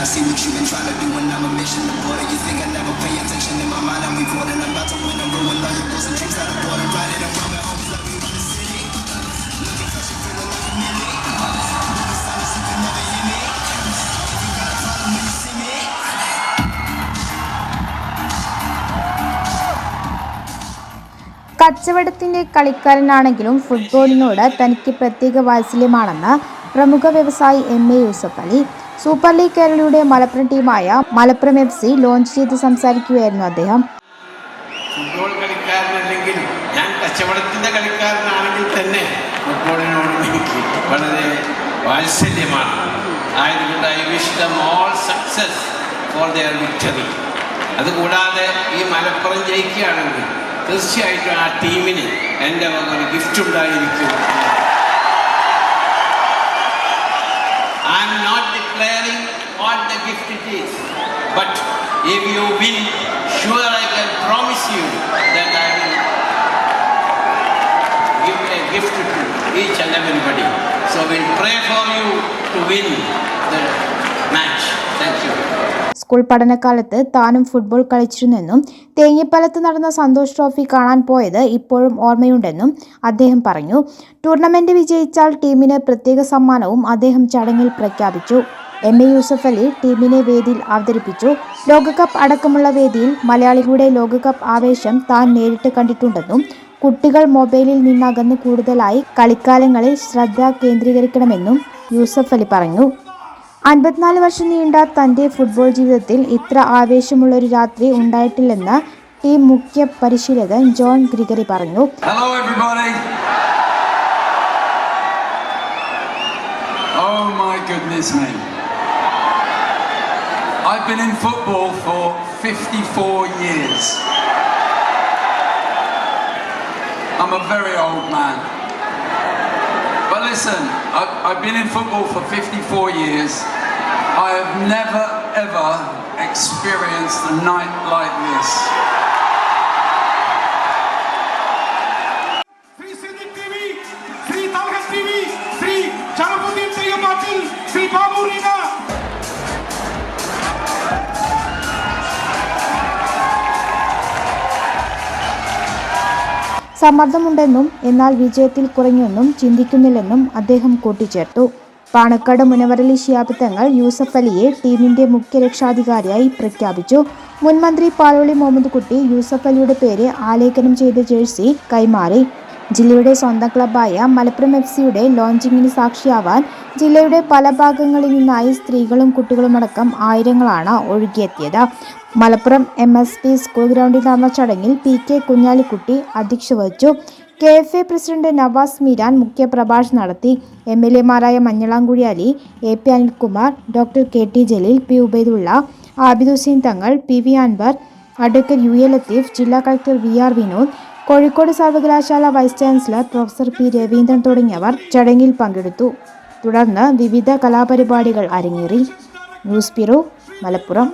I see what you've been trying to do and I'm a mission to border. You think I never pay attention in my mind, I'm recording. I'm about to win I'm ruin all your goals and dreams out of border. Riding around my homies like we run the city. Looking fresh and feeling like a minute. Looking silence, you can never hear me. If you got a problem when you see me. കച്ചവടത്തിന്റെ കളിക്കാരനാണെങ്കിലും ഫുട്ബോളിനോട് തനിക്ക് പ്രത്യേക വാത്സല്യമാണെന്ന് പ്രമുഖ വ്യവസായി M A Yusuff Ali super league കേരളയുടെ മലപ്പുറം ടീമായ Malappuram F C launch ചെയ്ത് സംസാരിക്കുകയായിരുന്നു അദ്ദേഹം. ഫുട്ബോൾ കളിക്കാരനല്ലെങ്കിൽ ഞാൻ കച്ചവടത്തിന്റെ കളിക്കാരനാണെങ്കിൽ തന്നെ ഫുട്ബോളിനോട് എനിക്ക് വളരെ വാത്സല്യമാണ്. ആയതുകൊണ്ട് I wish them all success for their victory അതുകൂടാതെ ഈ മലപ്പുറം ജയിക്കുകയാണെങ്കിൽ തീർച്ചയായിട്ടും ആ ടീമിന് എന്റെ ഒരു ഗിഫ്റ്റ് ഉണ്ടായിരിക്കും. I am not declaring what the gift it is. But if you be sure I can promise you that I will give a gift to each and everybody. So we'll pray for you to win the match. Thank you. School പഠനകാലത്ത് താനും football കളിച്ചിരുന്നെന്നും തേങ്ങിപ്പലത്ത് നടന്ന Santhosh trophy കാണാൻ പോയത് ഇപ്പോഴും ഓർമ്മയുണ്ടെന്നും അദ്ദേഹം പറഞ്ഞു tournament വിജയിച്ചാൽ ടീമിന് പ്രത്യേക സമ്മാനവും അദ്ദേഹം ചടങ്ങിൽ പ്രഖ്യാപിച്ചു എം എ യൂസഫ് അലി ടീമിനെ വേദിയിൽ അവതരിപ്പിച്ചു ലോകകപ്പ് അടക്കമുള്ള വേദിയിൽ മലയാളികളുടെ ലോകകപ്പ് ആവേശം താൻ നേരിട്ട് കണ്ടിട്ടുണ്ടെന്നും കുട്ടികൾ മൊബൈലിൽ നിന്നകന്ന് കൂടുതലായി കളിക്കാലങ്ങളിൽ ശ്രദ്ധ കേന്ദ്രീകരിക്കണമെന്നും യൂസഫ് അലി പറഞ്ഞു അൻപത്തിനാല് വർഷം നീണ്ട തന്റെ ഫുട്ബോൾ ജീവിതത്തിൽ ഇത്ര ആവേശമുള്ളൊരു രാത്രി ഉണ്ടായിട്ടില്ലെന്ന് ടീം മുഖ്യ പരിശീലകൻ ജോൺ ഗ്രിഗറി പറഞ്ഞു. Oh goodness me. I've been in football for 54 years. I'm a very old man. But listen, I've, I've been in football for 54 years. I have never ever experienced a night like this. സമ്മർദ്ദമുണ്ടെന്നും എന്നാൽ വിജയത്തിൽ കുറഞ്ഞൊന്നും ചിന്തിക്കുന്നില്ലെന്നും അദ്ദേഹം കൂട്ടിച്ചേർത്തു. പാണക്കാട് മുനവറലി ശിയാബിത്തങ്ങൾ യൂസഫ് അലിയെ ടീമിന്റെ മുഖ്യ രക്ഷാധികാരിയായി പ്രഖ്യാപിച്ചു. മുൻമന്ത്രി പാലോളി മുഹമ്മദ് കുട്ടി യൂസഫ് അലിയുടെ പേര് ആലേഖനം ചെയ്ത ജേഴ്സി കൈമാറി. ജില്ലയുടെ സ്വന്തം ക്ലബ്ബായ മലപ്പുറം എഫ് സിയുടെ ലോഞ്ചിങ്ങിന് സാക്ഷിയാവാൻ ജില്ലയുടെ പല ഭാഗങ്ങളിൽ നിന്നായി സ്ത്രീകളും കുട്ടികളുമടക്കം ആയിരങ്ങളാണ് ഒഴുകിയെത്തിയത്. Malappuram M S P school ഗ്രൗണ്ടിൽ നടന്ന ചടങ്ങിൽ പി കെ കുഞ്ഞാലിക്കുട്ടി അധ്യക്ഷ വഹിച്ചു. K F A president Navas Meeran മുഖ്യപ്രഭാഷണം നടത്തി. M L എമാരായ Manjalamkuzhi Ali A P Anilkumar doctor K T Jaleel P Ubaidulla Abid Hussain Thangal P V Anwar advocate U A Latheef ജില്ലാ collector V R Vinod Kozhikode സർവകലാശാല vice chancellor professor P Raveendran തുടങ്ങിയവർ ചടങ്ങിൽ പങ്കെടുത്തു. തുടർന്ന് വിവിധ കലാപരിപാടികൾ അരങ്ങേറി. News bureau Malappuram.